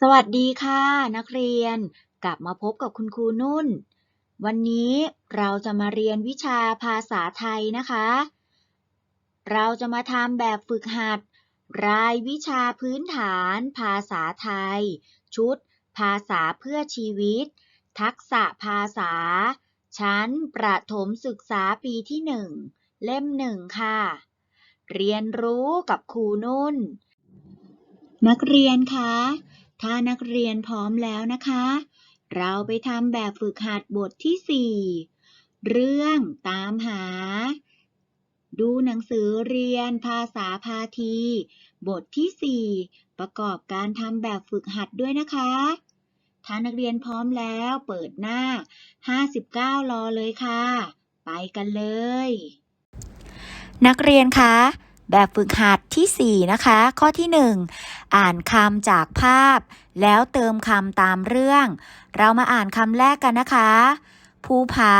สวัสดีค่ะ นักเรียนกลับมาพบกับคุณครูนุ่น วันนี้เราจะมาเรียนวิชาภาษาไทยนะคะ เราจะมาทำแบบฝึกหัด รายวิชาพื้นฐาน ภาษาไทย ชุด ภาษาเพื่อชีวิต ทักษะภาษา ชั้นประถมศึกษาปีที่หนึ่งเล่มหนึ่งค่ะ เรียนรู้กับครูนุ่น นักเรียนคะ ถ้านักเรียนพร้อมแล้วนะคะ เราไปทำแบบฝึกหัดบทที่ 4 เรื่องตามหา ดูหนังสือเรียนภาษาพาที บทที่ 4 ประกอบการทำแบบฝึกหัดด้วยนะคะ ถ้านักเรียนพร้อมแล้วเปิดหน้า 59 รอเลยค่ะ ไปกันเลย นักเรียนคะ แบบฝึกหัดที่ 4 นะคะ ข้อที่ 1 อ่านคำจากภาพ แล้วเติมคำตามเรื่อง เรามาอ่านคำแรกกันนะคะ ภูผา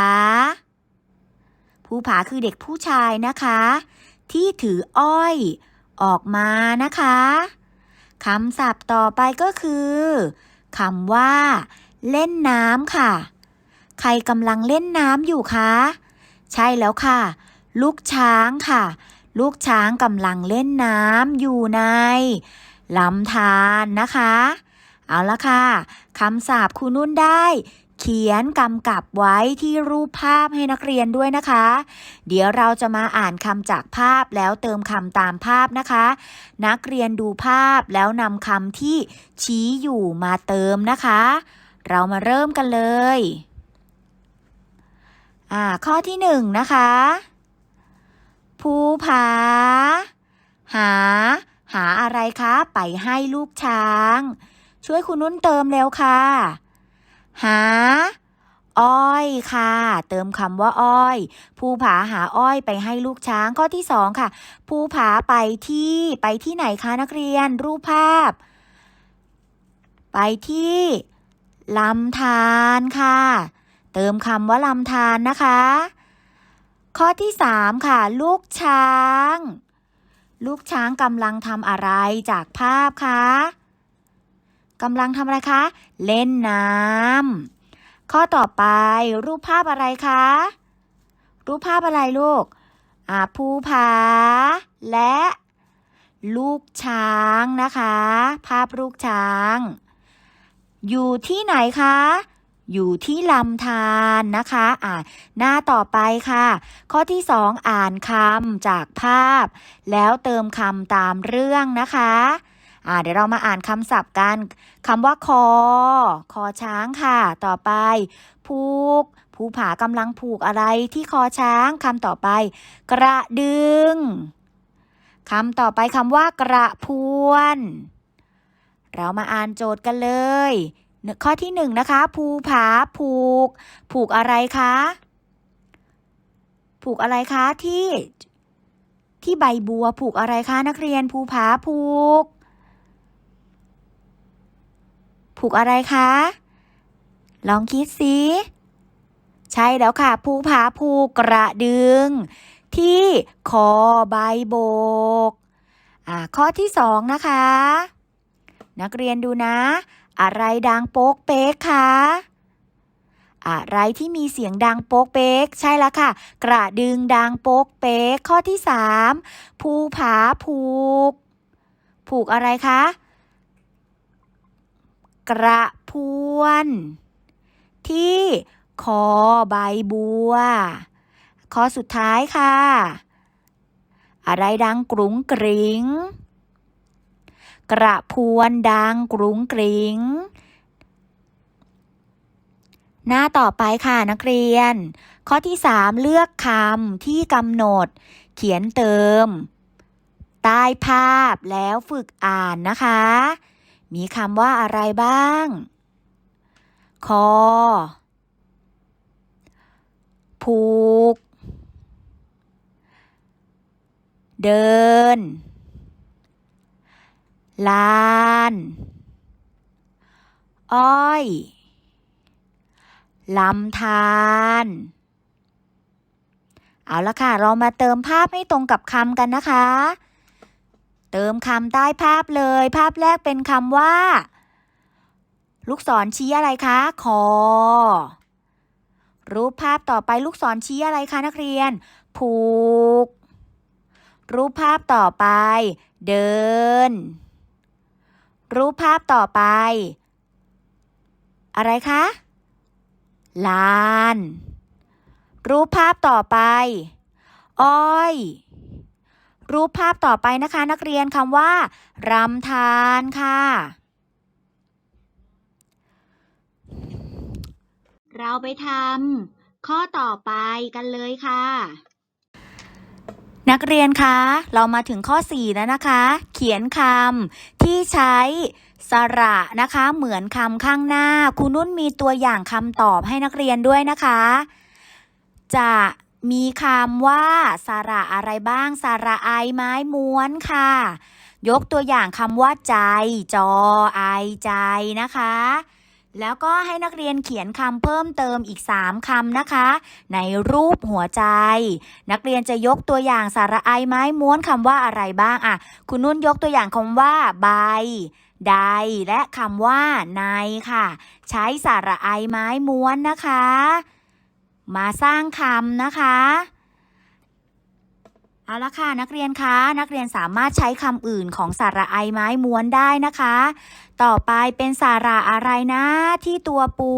ภูผาคือเด็กผู้ชายนะคะ ที่ถืออ้อย ออกมานะคะคำศัพท์ต่อไปก็คือคำว่า เล่นน้ำค่ะ ใครกำลังเล่นน้ำอยู่คะ ใช่แล้วค่ะ ลูกช้างค่ะ ลูกช้างกำลังเล่นน้ำอยู่ในลำธารนะคะ เอาละค่ะคำสาปครูนุ่นได้เขียนกำกับไว้ที่รูปภาพให้นักเรียนด้วยนะคะ เดี๋ยวเราจะมาอ่านคำจากภาพแล้วเติมคำตามภาพนะคะ นักเรียนดูภาพแล้วนำคำที่ชี้อยู่มาเติมนะคะ เรามาเริ่มกันเลย อ่า ข้อที่หนึ่งนะคะ ภูผา หา หาอะไรคะ ไปให้ลูกช้าง ช่วยคุณนุ่นเติมเร็วค่ะ หา อ้อยค่ะ เติมคำว่าอ้อย ภูผาหาอ้อยไปให้ลูกช้าง ข้อที่สองค่ะ ภูผาไปที่ไปที่ไหนคะนักเรียน รูปภาพ ไปที่ลำธารค่ะ เติมคำว่าลำธารนะคะ ข้อที่สามค่ะ ลูกช้าง ลูกช้างกำลังทำอะไรจากภาพคะกำลังทำอะไรคะ เล่นน้ำข้อต่อไป รูปภาพอะไรคะ รูปภาพอะไรลูกอาภูผาและ ลูกช้างนะคะ ภาพลูกช้าง อยู่ที่ไหนคะ อยู่ที่ลำธารนะคะ อ่าหน้าต่อไปค่ะ ข้อที่สองอ่านคำจากภาพ แล้วเติมคำตามเรื่องนะคะอ่าเดี๋ยวเรามาอ่านคำศัพท์กันคำว่าคอ คอช้างค่ะ ต่อไป ผูก ภูผากำลังผูกอะไรที่คอช้างคำต่อไป กระดึงคำต่อไปคำว่ากระพวน เรามาอ่านโจทย์กันเลย ข้อที่หนึ่งนะคะ ภูผาผูก ผูกอะไรคะ ผูกอะไรคะที่ ที่ใบบัวผูกอะไรคะนักเรียนภูผาผูก ผูกอะไรคะ ลองคิดสิใช่แล้วค่ะ ภูผาผูกกระดึง ที่คอใบโบก อ่า ข้อที่สองนะคะ นักเรียนดูนะ อะไรดังโป๊กเป๊กคะอะไรที่มีเสียงดังโป๊กเป๊กใช่แล้วค่ะ กระดึงดังโป๊กเป๊กข้อที่สามภูผาผูก ผูกอะไรคะ กระพวน ที่คอใบบัว ข้อสุดท้ายค่ะ อะไรดังกรุงกริง กระพวนดังกรุงกริงหน้าต่อไปค่ะนักเรียน ข้อที่ 3 เลือกคำที่กำหนด เขียนเติม ใต้ภาพแล้วฝึกอ่านนะคะ มีคำว่าอะไรบ้าง คอ ผูก เดิน ลาน อ้อยลำธารเอาละค่ะ เรามาเติมภาพให้ตรงกับคำกันนะคะ เติมคำใต้ภาพเลย ภาพแรกเป็นคำว่า ลูกศรชี้อะไรคะ คอ รูปภาพต่อไปลูกศรชี้อะไรคะนักเรียน ผูก รูปภาพต่อไป เดิน รูปภาพต่อไป อะไรคะ ลาน รูปภาพต่อไป อ้อย รูปภาพต่อไปนะคะ นักเรียนคำว่ารำทานค่ะ เราไปทำข้อต่อไปกันเลยค่ะ นักเรียนคะ เรามาถึงข้อ 4 แล้วนะคะ เขียนคำที่ใช้สระนะคะ เหมือนคำข้างหน้า ครูนุ่นมีตัวอย่างคำตอบให้นักเรียนด้วยนะคะ จะมีคำว่าสระอะไรบ้าง สระไอไม้ม้วนค่ะ ยกตัวอย่างคำว่าใจ จอไอใจนะคะ แล้วก็ให้นักเรียนเขียนคำเพิ่มเติมอีก 3คำนะคะ ในรูปหัวใจ นักเรียนจะยกตัวอย่างสาระไอไม้ม้วนคำว่าอะไรบ้างอะคุณนุ่นยกตัวอย่างคำว่าใบใดและคำว่าในค่ะ ใช้สาระไอไม้ม้วนนะคะ มาสร้างคำนะคะ เอาละค่ะนักเรียนคะนักเรียนสามารถใช้คำอื่นของสาระไอไม้ม้วนได้นะคะ ต่อไปเป็นสาระอะไรนะ ที่ตัวปู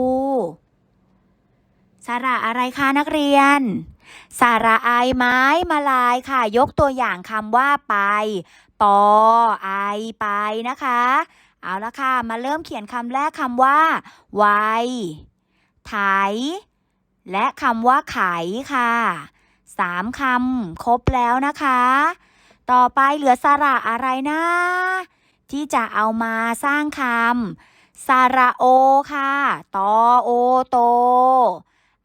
สาระอะไรคะนักเรียน สาระไอไม้มาลายค่ะ ยกตัวอย่างคำว่าไป ปอไอไปนะคะ เอาละค่ะ มาเริ่มเขียนคำแรกคำว่าไวไถ และคำว่าไขค่ะ สามคำครบแล้วนะคะ ต่อไปเหลือสระอะไรนะ ที่จะเอามาสร้างคำสระโอค่ะตอโอโต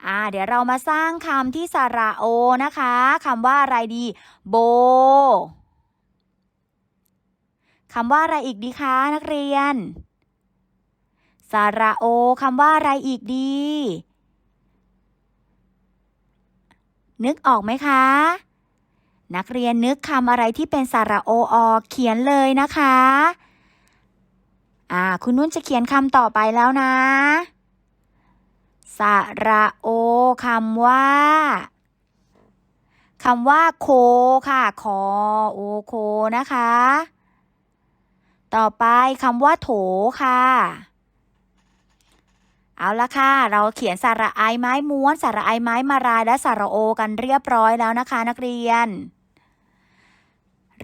อ่าเดี๋ยวเรามาสร้างคำที่สระโอนะคะคำว่าอะไรดี โบคำว่าอะไรอีกดีคะนักเรียน สระโอคำว่าอะไรอีกดี นึกออกไหมคะ นักเรียนนึกคำอะไรที่เป็นสระโอออกเขียนเลยนะคะ อ่า คุณนุ่นจะเขียนคำต่อไปแล้วนะสระโอคำว่าคำว่าโคค่ะคอโอโคนะคะ ต่อไปคำว่าโถค่ะ เอาละค่ะ เราเขียนสระไอไม้ม้วน สระไอไม้มารายและสระโอกันเรียบร้อยแล้วนะคะ นักเรียน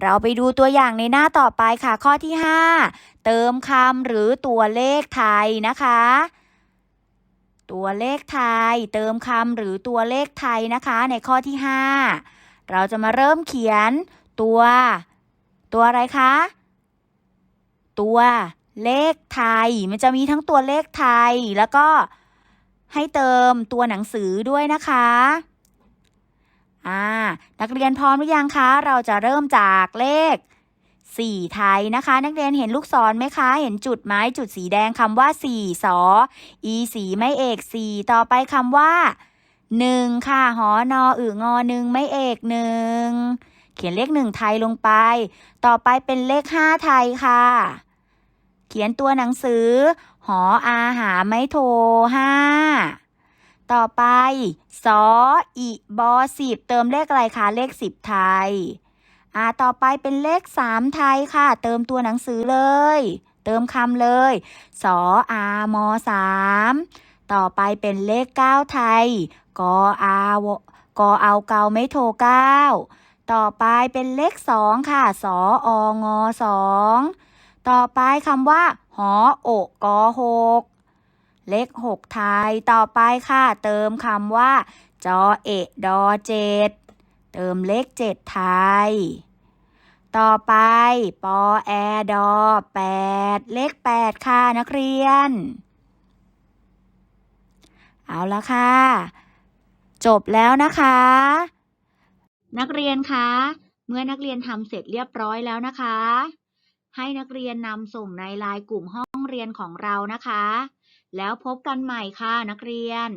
เราไปดูตัวอย่างในหน้าต่อไปค่ะ ข้อที่ 5 เติมคำหรือตัวเลขไทยนะคะ ตัวเลขไทย เติมคำหรือตัวเลขไทยนะคะ ในข้อที่ 5 เราจะมาเริ่มเขียนตัว ตัวอะไรคะ ตัว เลขไทย มันจะมีทั้งตัวเลขไทย แล้วก็ให้เติมตัวหนังสือด้วยนะคะอ่านักเรียนพร้อมหรือยังคะ เราจะเริ่มจากเลข4ไทยนะคะ นักเรียนเห็นลูกศรไหมคะ เห็นจุดไหมจุดสีแดงคำว่า4สออีสีไม่เอก4ต่อไปคำว่า1ค่ะหอนออึงอหนึ่งไม่เอกหนึ่งเขียนเลขหนึ่งไทยลงไป ต่อไปเป็นเลข5ไทยค่ะ เขียนตัวหนังสือ หออาหาไม่โทห้าต่อไปสออีบอสิบเติมเลขอะไรคะเลขสิบไทย อ่า ต่อไปเป็นเลขสามไทยค่ะ เติมตัวหนังสือเลย เติมคำเลย สออามอสามต่อไปเป็นเลขเก้าไทย กออากอเอาเกาไม่โทเก้าต่อไปเป็นเลขสองค่ะ สอองอสอง ต่อไปคำว่า หอโอกกอหกเลขหกไทย ต่อไปค่ะ เติมคำว่า จอเอะดอเจ็ดเติมเลขเจ็ดไทย ต่อไป ปอแอดอแปดเลขแปดค่ะนักเรียน เอาละค่ะ จบแล้วนะคะ นักเรียนคะ เมื่อนักเรียนทำเสร็จเรียบร้อยแล้วนะคะ ให้นักเรียนนำส่งในไลน์กลุ่มห้องเรียนของเรานะคะ แล้วพบกันใหม่ค่ะนักเรียน